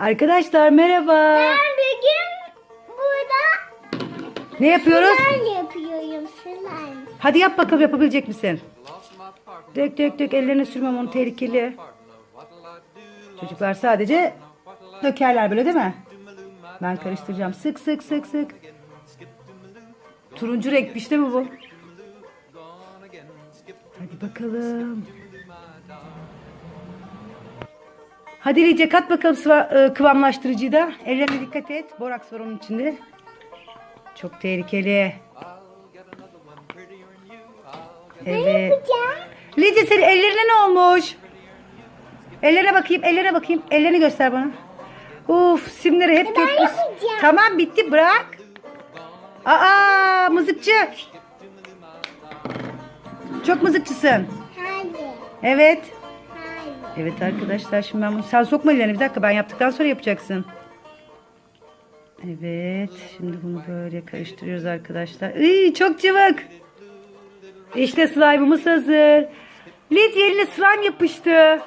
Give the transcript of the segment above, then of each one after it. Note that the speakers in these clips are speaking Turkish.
Arkadaşlar merhaba. Ben bugün burada Ne yapıyoruz? slime yapıyorum slime. Hadi yap bakalım yapabilecek misin? Dök dök dök ellerine sürmem onu tehlikeli. Çocuklar sadece dökerler böyle değil mi? Ben karıştıracağım. Sık sık sık sık. Turuncu renkmiş değil mi bu? Hadi bakalım. Hadi Lice kat bakalım sıva- e, kıvamlaştırıcıyı da. Ellerine dikkat et. Boraks var onun içinde. Çok tehlikeli. Evet. Lice senin ellerine ne olmuş? Ellerine bakayım, ellerine bakayım. Ellerini göster bana. Uf, simleri hep dökmüş. Tamam bitti bırak. Aa, mızıkçı. Çok mızıkçısın. Hayır. Evet. Evet arkadaşlar şimdi ben bunu... Sen sokma ellerini bir dakika ben yaptıktan sonra yapacaksın. Evet şimdi bunu böyle karıştırıyoruz arkadaşlar. Iy, çok cıvık. İşte slime'ımız hazır. Lidya eline slime yapıştı.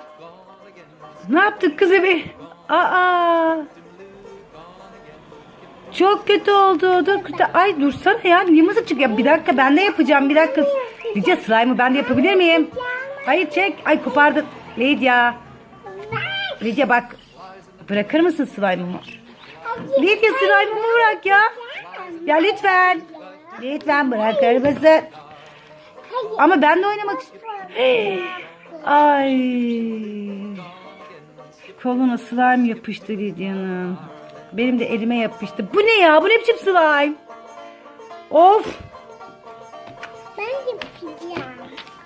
Ne yaptık kızı bir? Aa. Çok kötü oldu. Dur kötü. Ay dursana ya. Niye çık? Ya bir dakika ben de yapacağım. Bir dakika. Lidya slime'ı ben de yapabilir miyim? Hayır çek. Ay kopardın. Lidya. Lidya bak. Bırakır mısın slime'ımı? Lidya slime'ımı bırak ya. Ya lütfen. Lütfen bırakır mısın? Ama ben de oynamak istiyorum. Ay. Koluna slime yapıştı Lidya'nın. Benim de elime yapıştı. Bu ne ya? Bu ne biçim slime? Of. Ben yapacağım.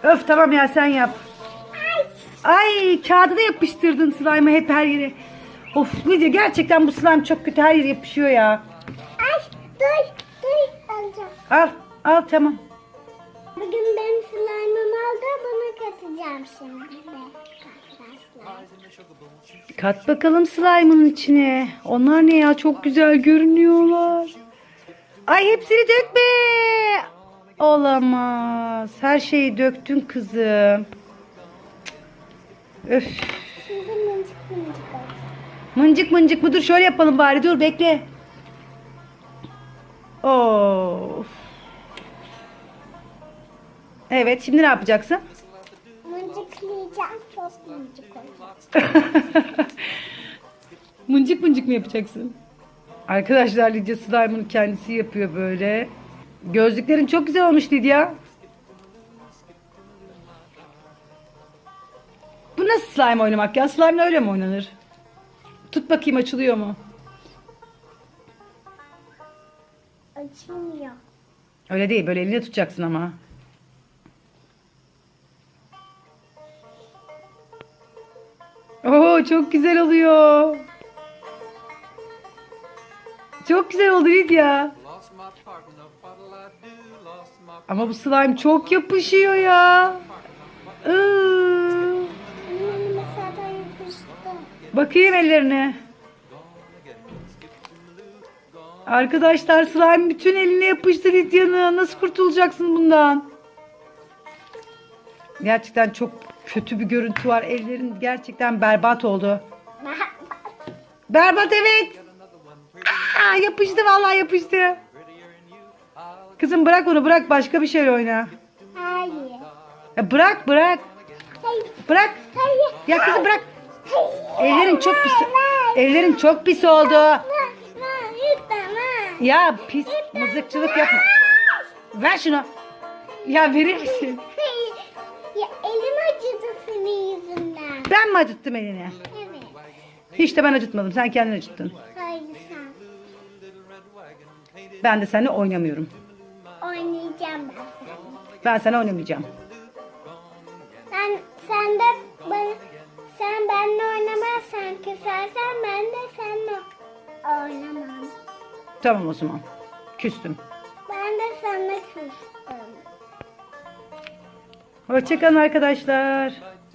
Öf tamam ya sen yap. Ay kağıda da yapıştırdın slime'ı hep her yere. Of Lidya gerçekten bu slime çok kötü her yere yapışıyor ya. Ay dur dur alacağım. Al al tamam. Bugün benim slime'ım aldı bunu katacağım şimdi. Kat bakalım slime'ın içine. Onlar ne ya çok güzel görünüyorlar. Ay hepsini dökme. Olamaz. Her şeyi döktün kızım. Öf. Şimdi mıncık mıncık. Mıncık mıncık mı? Dur şöyle yapalım bari. Dur bekle. Of. Evet şimdi ne yapacaksın? Mıncıklayacağım çok mıncık olacak. mıncık mıncık mı yapacaksın? Arkadaşlar Lidya slime'ını kendisi yapıyor böyle. Gözlüklerin çok güzel olmuş Lidya. Bu nasıl slime oynamak ya? Slime öyle mi oynanır? Tut bakayım açılıyor mu? Açılmıyor. Öyle değil böyle eline tutacaksın ama. Oo çok güzel oluyor. Çok güzel oldu? Lost my Ama bu slime çok yapışıyor ya. Iı. Bakayım ellerine. Arkadaşlar slime bütün eline yapıştı Lidya'nın. Nasıl kurtulacaksın bundan? Gerçekten çok kötü bir görüntü var. Ellerin gerçekten berbat oldu. Berbat evet. Aa, yapıştı vallahi yapıştı. Kızım bırak onu bırak başka bir şeyle oyna. Hayır. Ya bırak bırak. Hayır. Bırak. Hayır. Ya kızım bırak. Ellerin çok pis. Ellerin çok pis oldu. Ya pis mızıkçılık yapma. Ver şunu. Ya verir misin? Ya elim acıdı senin yüzünden. Ben mi acıttım elini? Evet. Hiç de ben acıtmadım. Sen kendin acıttın. Hayır sen. Ben de seninle oynamıyorum. Oynayacağım ben. Ben sana oynamayacağım. Sen, sen de bana, sen benimle oynamazsan küsersen ben de seninle oynamam. Tamam o zaman. Küstüm. Ben de sana küstüm. Hoşçakalın arkadaşlar.